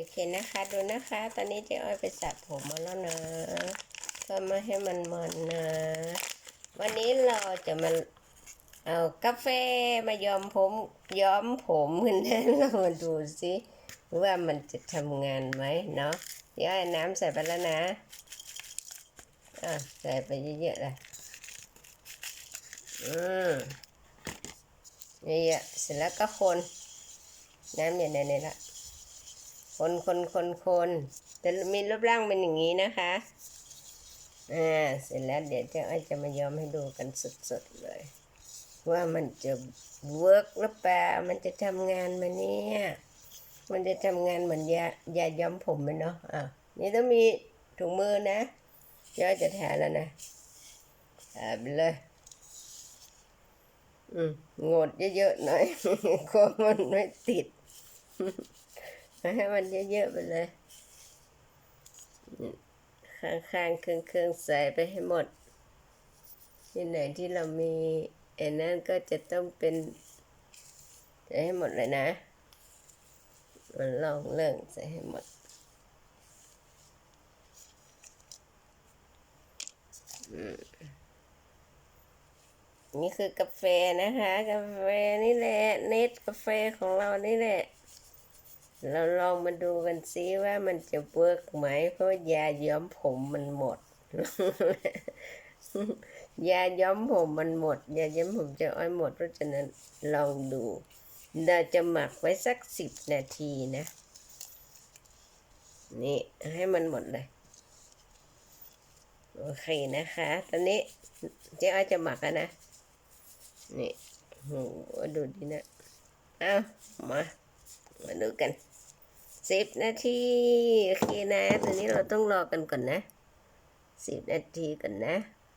โอเคนะคะ ดูนะคะ ตอนนี้เจ๊อ้อยไปสระผมมาแล้วนะเพื่อม่ให้มันมันนะ วันนี้เราจะมาเอากาแฟมาย้อมผมย้อมผมกันนะเรามาดูสิว่ามันจะทำงานไหมเนาะเจ๊อ้อยน้ำใส่ไปแล้วนะอะใส่ไปเยอะๆเลยอืมเยอะๆเสร็จแล้วก็คน น้ำอยู่ในนี้ละ คนคนคนคนจะมีรูปร่างเป็นอย่างนี้นะคะอ่าเสร็จแล้วเดี๋ยวเจ้าอ้อจะมายอมให้ดูกันสดๆเลย ว่ามันจะเวิร์กหรือเปล่ามันจะทำงานไหมาเนี่ยมันจะทำงานเหมือนยายาย้อมผมไหมเนาะอะนี่ต้องมีถุงมือนะเจ้าอ้อยจะแทนแล้วนะแทนไปเลยอืมงดเยอะๆหน่อยกลัวมันไม่ติด ให้มันเยอะๆไปเลยข้างๆเครื่องๆใส่ไปให้หมดที่ไหนที่เรามีไอ้นั่นก็จะต้องเป็นใส่ให้หมดเลยนะ มันลองเรื่องใส่ให้หมดอืมนี่คือกาแฟนะคะ กาแฟนี่แหละ เน็ตกาแฟของเรานี่แหละ เราลองมาดูกันซิว่ามันจะเวิร์กไหม เพราะยาย้อมผมมันหมด ยาย้อมผมมันหมด ยาย้อมผมจะอ้อยหมด เพราะฉะนั้นลองดูเราจะหมักไว้สักสิบนาทีนะ นี่ให้มันหมดเลย โอเคนะคะ ตอนนี้เจ๊อ้อยจะหมักแล้วนะ นี่โหดูดีนะ เอามา มาดูกันสิบนาทีโอเคนะ ตัวนี้เราต้องรอกันก่อนนะสิบนาทีก่อนนะ